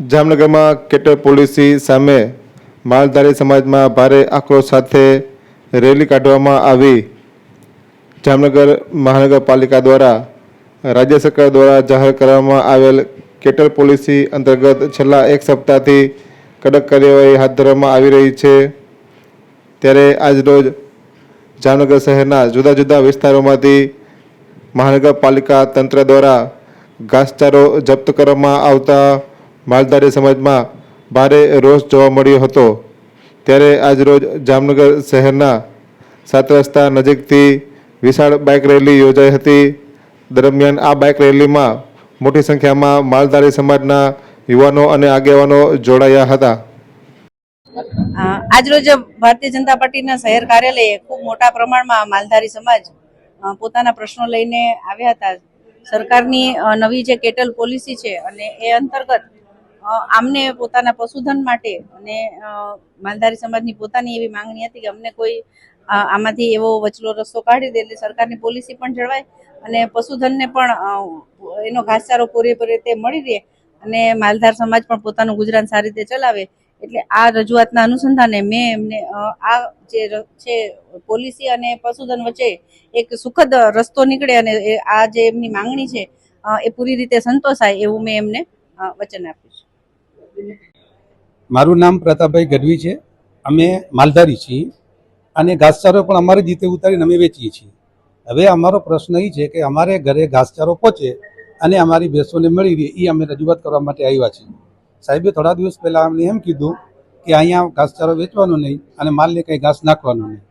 જામનગરમાં cattle policy સામે માલધારી સમાજમાં ભારે આક્રોશ સાથે રેલી કાઢવામાં આવી. જામનગર મહાનગરપાલિકા દ્વારા, રાજ્ય સરકાર દ્વારા જાહેર કરવામાં આવેલ કેટલ પોલિસી અંતર્ગત છેલ્લા એક સપ્તાહથી કડક કાર્યવાહી હાથ ધરવામાં આવી રહી છે. ત્યારે આજરોજ જામનગર શહેરના જુદા જુદા વિસ્તારોમાંથી મહાનગરપાલિકા તંત્ર દ્વારા ઘાસચારો જપ્ત કરવામાં આવતા માલધારી સમાજમાં ભારે રોષ જોવા મળ્યો હતો. ત્યારે આજરોજ જામનગર શહેરના સાત રસ્તા નજીકથી વિશાળ બાઇક રેલી યોજાઈ હતી. દરમિયાન આ બાઇક રેલીમાં મોટી સંખ્યામાં માલધારી સમાજના યુવાનો અને આગેવાનો જોડાયા હતા. આજરોજ ભારતીય જનતા પાર્ટીના શહેર કાર્યાલયે ખૂબ મોટા પ્રમાણમાં માલધારી સમાજ પોતાના પ્રશ્નો લઈને આવ્યા હતા. સરકારની નવી જે કેટલ પોલિસી છે અને એ અંતર્ગત આમને પોતાના પશુધન માટે અને માલધારી સમાજની પોતાની એવી માંગણી હતી કે અમને કોઈ આમાંથી એવો વચલો રસ્તો કાઢી દે, એટલે સરકારની પોલિસી પણ જળવાય અને પશુધનને પણ એનો ઘાસચારો પૂરેપૂરી રીતે મળી રહે અને માલધાર સમાજ પણ પોતાનું ગુજરાન સારી રીતે ચલાવે. એટલે આ રજૂઆતના અનુસંધાને મેં એમને આ જે છે પોલિસી અને પશુધન વચ્ચે એક સુખદ રસ્તો નીકળે અને આ જે એમની માંગણી છે એ પૂરી રીતે સંતોષાય એવું મેં એમને વચન આપ્યું છે. મારું નામ પ્રતાપભાઈ ગઢવી છે. અમે માલધારી છીએ અને ઘાસચારો પણ અમારી જીતે ઉતારીને અમે વેચીએ છીએ. હવે અમારો પ્રશ્ન એ છે કે અમારે ઘરે ઘાસચારો પહોંચે અને અમારી ભેંસોને મળી રહે એ અમે રજૂઆત કરવા માટે આવ્યા છીએ. સાહેબે થોડા દિવસ પહેલાં અમને એમ કીધું કે અહીંયા ઘાસચારો વેચવાનો નહીં અને માલને કંઈ ઘાસ નાખવાનો નહીં.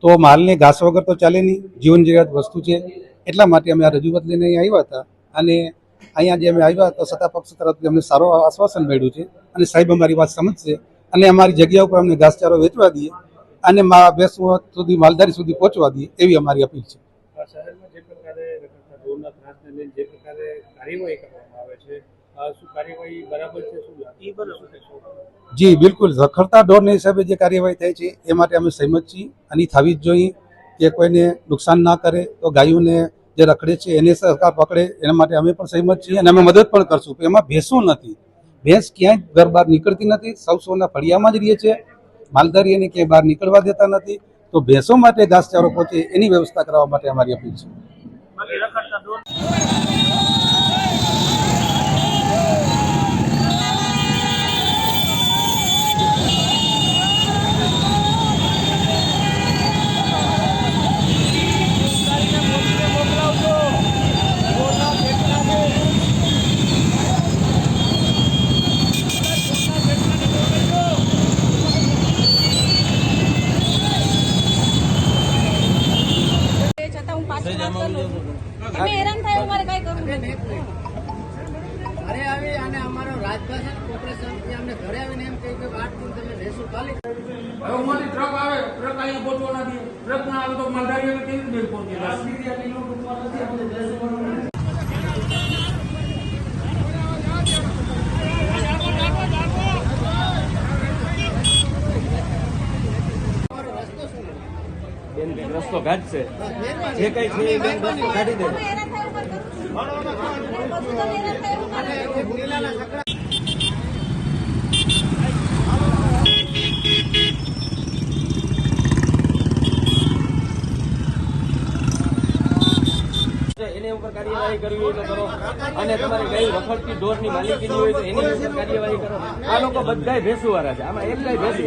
તો માલને ઘાસ વગર તો ચાલે નહીં જીવન જરૂરિયાત વસ્તુ છે. એટલા માટે અમે આ રજૂઆત લઈને અહીંયા આવ્યા હતા અને અહીંયા જે અમે આવ્યા તો સત્તા પક્ષ તરફથી અમને સારો આશ્વાસન મળ્યું છે. અને સાહેબ અમારી વાત સમજશે. અને અમારી જગ્યા ઉપર અમને ઘાસચારો વેચવા દઈએ અને મા ભેંસો સુધી માલધારી સુધી પહોંચવા દઈએ એવી અમારી અપીલ છે. જે પ્રકારે રખડતા ઢોરના ત્રાસને લઈને જે પ્રકારે કાર્યવાહી કરવામાં આવે છે આ શું કાર્યવાહી બરાબર છે શું એ બરાબર છે. શું જી બિલકુલ. રખડતા ઢોરને હિસાબે જે કાર્યવાહી થાય છે એ માટે અમે સહેમત છીએ. અને થવી જ જોઈએ કે કોઈને નુકસાન ના કરે તો ગાયોને જે રખડે છે, એને સરકાર પકડે, એના માટે અમે પણ સહેમત છીએ અને અમે મદદ પણ કરશું. એમાં ભેંસો નથી. ભેંસ ક્યાંય ઘર બહાર નીકળતી નથી. સૌ સૌના ફળિયામાં જ રહીએ છે. માલધારી એને ક્યાંય બહાર નીકળવા દેતા નથી. તો ભેંસો માટે ઘાસચારો પહોંચે એની વ્યવસ્થા કરવા માટે અમારી અપીલ છે. તમે હેરાન થાય એવું મારે કાંઈ કરવું ઘરે આવી અને અમારો રાજભાષા કોર્પોરેશન અમને ઘરે આવીને એમ કહ્યું કે આઠ દિન તમે રહેશો ખાલી. હવે અમારી ટ્રક આવે ટ્રક અહીંયા પહોંચવા નથી. ટ્રક ના આવે તો માલધારીઓને કેવી રીતે પહોંચી રસ્તો ઘાટશે જે કઈ છે બેન એની ઉપર કાર્યવાહી કરવી હોય તો કરો. અને તમારી ગાય રખડતી ઢોરની માલિકીની હોય તો એની ઉપર કાર્યવાહી કરો. આ લોકો બધાય ભેંસુવાળા છે. આમાં એક ભેંસુ